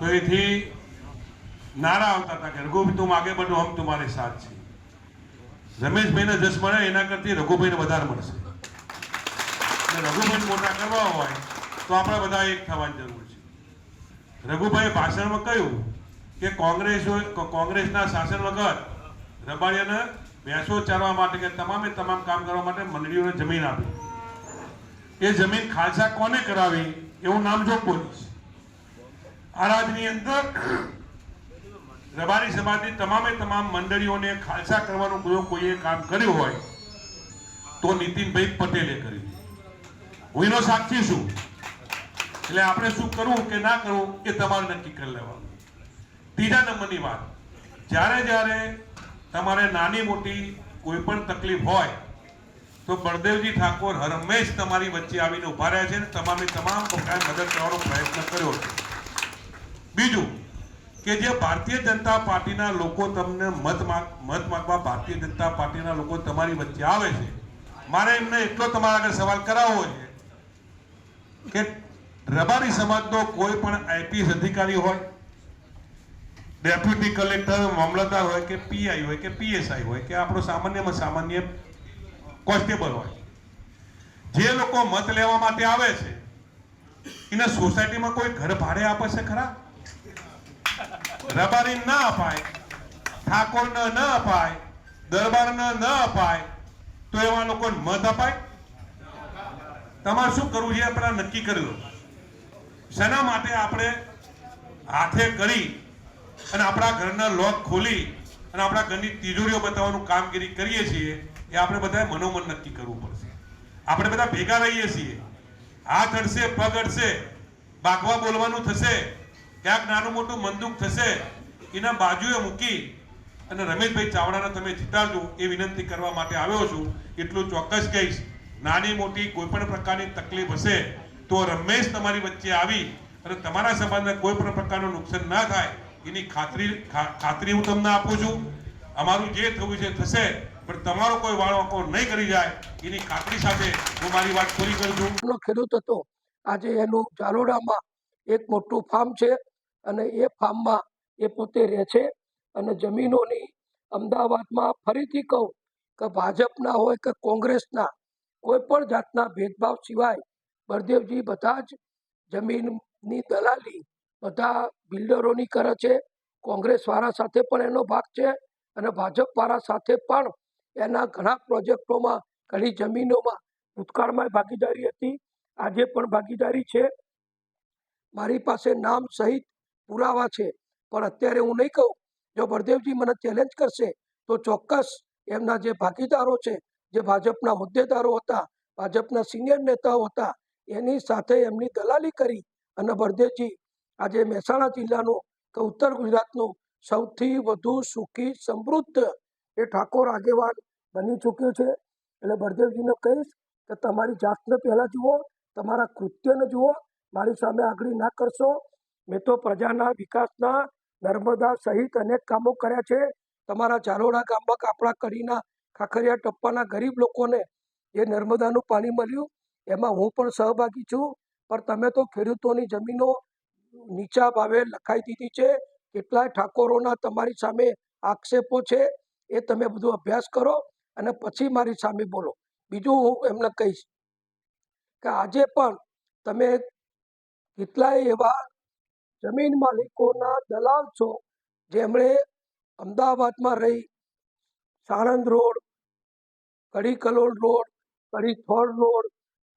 તો એથી નારા આવતા હતા કે, રઘુભાઈ, તું આગે બનો હમ તમારે સાથ છે. રમેશભાઈને જસ મળે, એના કરતી રઘુભાઈને વધારે મળશે. રઘુભાઈ મોટા કરવા હોય, તો આપણે બધા એક થવાની જરૂર છે. રઘુભાઈએ ભાષણમાં કહ્યું કે, કોંગ્રેસ કોંગ્રેસના શાસન વગર રબાડિયાને ભેંસો ચારવા માટે કે તમામે તમામ કામ કરવા માટે મંડળીઓને જમીન આપી. એ જમીન ખાલસા કોને કરાવી? એવું નામ જો બોલીશ આ રાજની અંદર રબારી સમાજની તમામે તમામ મંડળીઓને ખાલસા કરવાનું જો કોઈએ કામ કર્યું હોય, તો નીતિનભાઈ પટેલે કર્યું. હું એનો સાક્ષી છું. એટલે આપણે શું કરવું કે ના કરવું એ તમારે નક્કી કરી લેવાનું. ત્રીજા નંબરની વાત. જ્યારે જ્યારે તમારે નાની મોટી કોઈ પણ તકલીફ હોય, તો બળદેવજી ઠાકોર હંમેશ તમારી વચ્ચે આવીને ઊભા રહ્યા છે તમામે તમામ પ્રકારે મદદ કરવાનો પ્રયત્ન કર્યો છે. બીજું કે જે ભારતીય જનતા પાર્ટીના લોકો તમને મત મત માંગવા ભારતીય જનતા પાર્ટીના લોકો તમારી વચ્ચે આવે છે, મારે એમને એટલો તમારા આગળ સવાલ કરાવવો છે કે રબારી સમાજનો કોઈ પણ આઈપીએસ અધિકારી હોય, ડેપ્યુટી કલેક્ટર, મામલતદાર હોય કે પીઆઈ હોય કે પીએસઆઈ હોય કે આપણો સામાન્યમાં સામાન્ય કોન્સ્ટેબલ હોય, જે લોકો મત લેવા માટે આવે છે, એને સોસાયટીમાં કોઈ ઘર ભાડે આપે છે ખરા? રબારી ન અપાય, ઠાકોરને ન અપાય, દરબારને ન અપાય, તો એવા લોકોને મત અપાય? તમારે શું કરવું છે આપણે નક્કી કરી લો. શેના માટે આપણે હાથે કરી અને આપણા ઘરના લોક ખોલી અને આપણા ઘરની તિજોરીઓ બતાવવાનું કામગીરી કરીએ છીએ એ આપણે બધાએ મનોમન નક્કી કરવું પડશે. આપણે બધા ભેગા રહીએ છીએ. હાથ અડશે, પગ અડશે બાગવા બોલવાનું થશે ક્યાંક નાનું મોટું મંદુક થશે, એના બાજુએ મૂકી અને રમેશભાઈ ચાવડાને તમે જીતાડજો એ વિનંતી કરવા માટે આવ્યો છું. એટલું ચોક્કસ કહીશ, નાની મોટી કોઈ પણ પ્રકારની તકલીફ હશે તો રમેશ તમારી વચ્ચે આવી અને તમારા સમાજને કોઈ પણ પ્રકારનું નુકસાન ના થાય એની ખાતરી ખાતરી હું તમને આપું છું. અમારું જે થવું છે થશે, પણ તમારો કોઈ વાળો નહીં કરી જાય એની ખાતરી સાથે હું મારી વાત પૂરી કરું છું. ખેડૂત હતો. આજે એનું જાલોડામાં એક મોટું ફાર્મ છે. અને એ ફાર્મમાં એ પોતે રહે છે. અને જમીનોની અમદાવાદમાં ફરીથી કહું કે ભાજપના હોય કે કોંગ્રેસના, કોઈ પણ જાતના ભેદભાવ સિવાય બળદેવજી બધા જ જમીનની દલાલી, બધા બિલ્ડરોની કરે છે. કોંગ્રેસવાળા સાથે પણ એનો ભાગ છે અને ભાજપવાળા સાથે પણ એના ઘણા પ્રોજેક્ટોમાં, ઘણી જમીનોમાં ભૂતકાળમાં ભાગીદારી હતી. આજે પણ ભાગીદારી છે. મારી પાસે નામ સહિત પુરાવા છે. પણ અત્યારે હું નહીં કહું, જો બળદેવજી મને ચેલેન્જ કરશે, તો ચોક્કસ એમના જે ભાગીદારો છે, જે ભાજપના મુદ્દેદારો હતા, ભાજપના સિનિયર નેતાઓ હતા, એની સાથે એમની દલાલી કરી અને બળદેવજી આજે મહેસાણા જિલ્લાનું કે ઉત્તર ગુજરાતનું સૌથી વધુ સુખી, સમૃદ્ધ એ ઠાકોર આગેવાન બની ચૂક્યો છે. એટલે બળદેવજીને કહીશ કે તમારી જાતને પહેલાં જુઓ, તમારા કૃત્યને જુઓ, મારી સામે આગળ ના કરશો. મેં તો પ્રજાના વિકાસના નર્મદા સહિત અનેક કામો કર્યા છે. તમારા ચારોડા ગામમાં કાપડા કરીના ખાખરિયા ટપ્પાના ગરીબ લોકોને જે નર્મદાનું પાણી મળ્યું, એમાં હું પણ સહભાગી છું. પણ તમે તો ખેડૂતોની જમીનો નીચા ભાવે લખાઈ દીધી છે. કેટલાય ઠાકોરોના તમારી સામે આક્ષેપો છે. એ તમે બધું અભ્યાસ કરો અને પછી મારી સામે બોલો. બીજું હું એમને કહીશ કે આજે પણ તમે કેટલાય એવા જમીન માલિકોના દલાલ છો. જેમણે અમદાવાદમાં રહી સાણંદ રોડ કડી કલોલ રોડ કડી થોડ રોડ,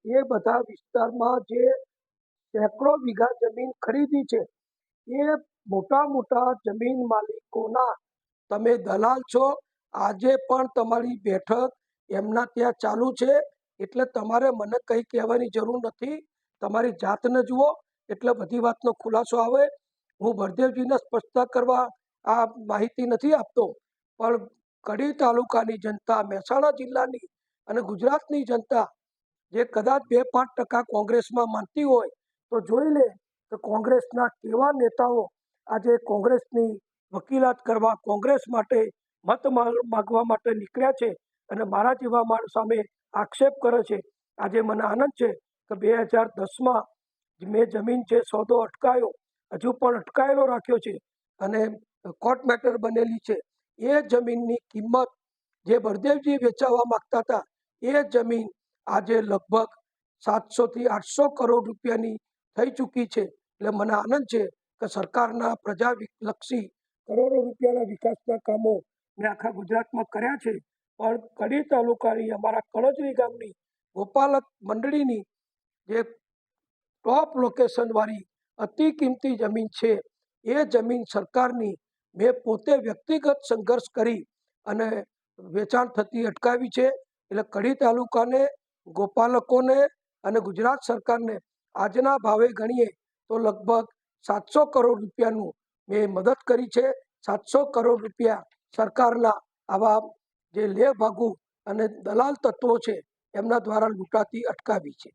એ બધા વિસ્તારમાં જે સેંકડો વીઘા જમીન ખરીદી છે, એ મોટા મોટા જમીન માલિકોના તમે દલાલ છો. આજે પણ તમારી બેઠક એમના ત્યાં ચાલુ છે. એટલે તમારે મને કંઈ કહેવાની જરૂર નથી. તમારી જાતને જુઓ. એટલે બધી વાતનો ખુલાસો આવે. હું ભરદેવજીને સ્પષ્ટતા કરવા આ માહિતી નથી આપતો, પણ કડી તાલુકાની જનતા, મહેસાણા જિલ્લાની અને ગુજરાતની જનતા જે કદાચ બે પાંચ ટકા કોંગ્રેસમાં માનતી હોય, તો જોઈ લે કે કોંગ્રેસના કેવા નેતાઓ આજે કોંગ્રેસની વકીલાત કરવા, કોંગ્રેસ માટે મત માગવા માટે નીકળ્યા છે અને મારા જેવા માણસ સામે આક્ષેપ કરે છે. આજે મને આનંદ છે કે બે હજાર દસમાં મેં જમીન છે સોદો અટકાયો, હજુ પણ અટકાયેલો રાખ્યો છે અને કોર્ટ મેટર બનેલી છે. એ જમીનની કિંમત જે બળદેવજી વેચાવવા માંગતા હતા, એ જમીન આજે લગભગ સાતસોથી આઠસો કરોડ રૂપિયાની થઈ ચૂકી છે. એટલે મને આનંદ છે કે સરકારના પ્રજાલક્ષી કરોડો રૂપિયાના વિકાસના કામો મેં આખા ગુજરાતમાં કર્યા છે. પણ કડી તાલુકાની અમારા કળજરી ગામની ગોપાલક મંડળીની જે ટોપ લોકેશનવાળી અતિ કિંમતી જમીન છે. એ જમીન સરકારની મેં પોતે વ્યક્તિગત સંઘર્ષ કરી અને વેચાણ થતી અટકાવી છે. એટલે કડી તાલુકાને, ગોપાલકોને અને ગુજરાત સરકારને આજના ભાવે ગણીએ તો લગભગ સાતસો કરોડ રૂપિયાનું મેં મદદ કરી છે. સાતસો કરોડ રૂપિયા સરકારના આવા જે લે ભાગુ અને દલાલ તત્વો છે, એમના દ્વારા લૂંટાતી, અટકાવી છે.